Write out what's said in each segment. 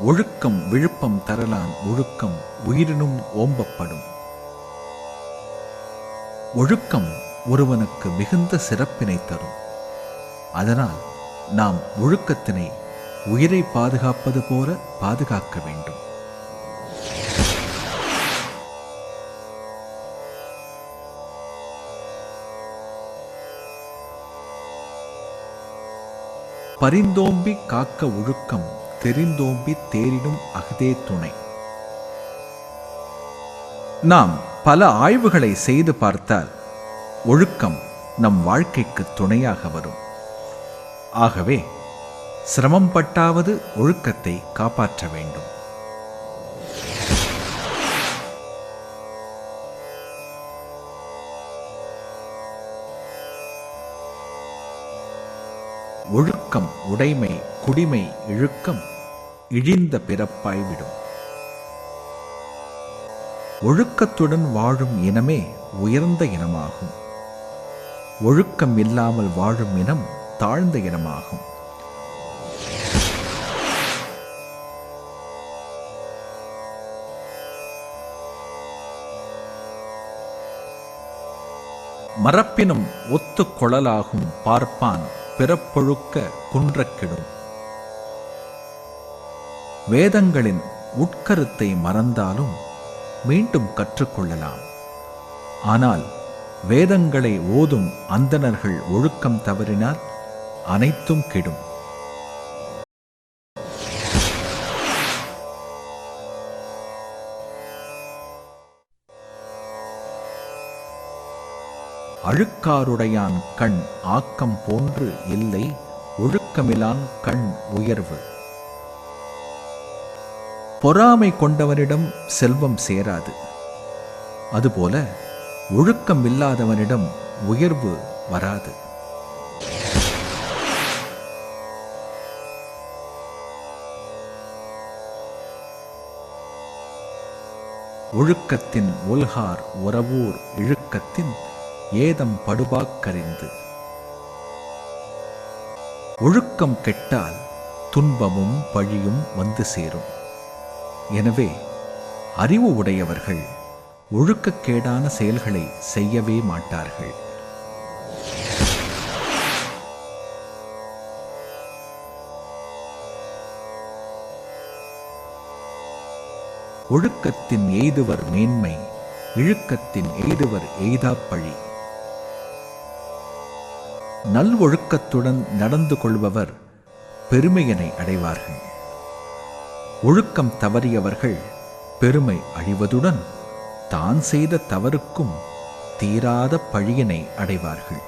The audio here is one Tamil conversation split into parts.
ஒழுக்கம் விழுப்பம் தரலான் ஒழுக்கம் உயிரினும் ஓம்பப்படும். ஒழுக்கம் ஒருவனுக்கு மிகுந்த சிறப்பினை தரும். அதனால் நாம் ஒழுக்கத்தினை உயிரை பாதுகாப்பது போல பாதுகாக்க வேண்டும். பரிந்தோம்பி காக்க ஒழுக்கம் தெரிந்தோம்பி தேரிடும் அகதே துணை. நாம் பல ஆய்வுகளை செய்து பார்த்தால் ஒழுக்கம் நம் வாழ்க்கைக்கு துணையாக வரும். ஆகவே சிரமம் பட்டாவது ஒழுக்கத்தை காப்பாற்ற வேண்டும். ஒழுக்கம் உடைமை குடிமை இழுக்கம் இழிந்த பிறப்பாய்விடும் ஒழுக்கத்துடன் வாழும் இனமே உயர்ந்த இனமாகும். ஒழுக்கம் இல்லாமல் வாழும் இனம் தாழ்ந்த இனமாகும். மரப்பினும் ஒத்து கொழலாகும் பார்ப்பான் பிறப்பொழுக்க குன்றக்கிடும் வேதங்களின் உட்கருத்தை மறந்தாலும் மீண்டும் கற்றுக்கொள்ளலாம். ஆனால் வேதங்களை ஓதும் அந்தணர்கள் ஒழுக்கம் தவறினால் அனைத்தும் கெடும். அழுக்காருடையான் கண் ஆக்கம் போன்று இல்லை ஒழுக்கமிலான் கண் உயர்வு. பொறாமை கொண்டவனிடம் செல்வம் சேராது. அதுபோல ஒழுக்கம் இல்லாதவனிடம் உயர்வு வராது. ஒழுக்கத்தின் ஒல்கார் உறவூர் இழுக்கத்தின் ஏதம் படுபாக்கறிந்து. ஒழுக்கம் கெட்டால் துன்பமும் பழியும் வந்து சேரும். எனவே அறிவு உடையவர்கள் ஒழுக்கக்கேடான செயல்களை செய்யவே மாட்டார்கள். ஒழுக்கத்தின் எய்துவர் மேன்மை இழுக்கத்தின் எய்துவர் எய்தாப்பழி. நல்வொழுக்கத்துடன் நடந்து கொள்பவர் பெருமையனை அடைவார்கள். ஒழுக்கம் தவறியவர்கள் பெருமை அழிவதுடன் தான் செய்த தவறுக்கும் தீராத பழியினை அடைவார்கள்.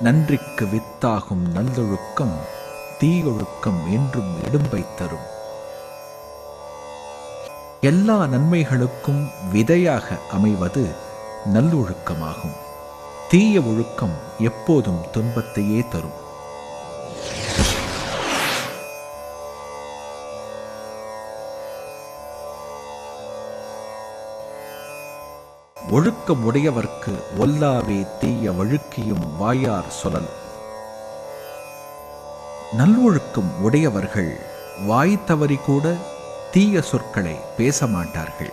நன்றிக்கு வித்தாகும் நல்லொழுக்கம் தீயொழுக்கம் என்றும் இடும்பை தரும். எல்லா நன்மைகளுக்கும் விதையாக அமைவது நல்லொழுக்கமாகும். தீய ஒழுக்கம் எப்போதும் துன்பத்தையே தரும். ஒழுக்கம் உடையவர்க்கு ஒல்லாவே தீய வழுக்கியும் வாயார் சொல்லல். நல்லொழுக்கம் உடையவர்கள் வாய் தவறி கூட தீய சொற்களை பேச மாட்டார்கள்.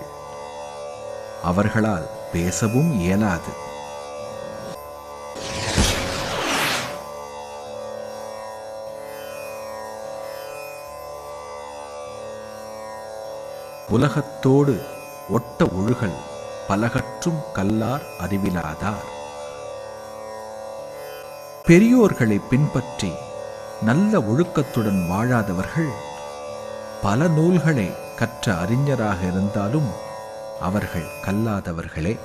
அவர்களால் பேசவும் இயலாது. உலகத்தோடு ஒட்ட ஒழுகல் பலகற்றும் கல்லார் அறிவிலாதார். பெரியோர்களை பின்பற்றி நல்ல ஒழுக்கத்துடன் வாழாதவர்கள் பல நூல்களை கற்ற அறிஞராக இருந்தாலும் அவர்கள் கல்லாதவர்களே.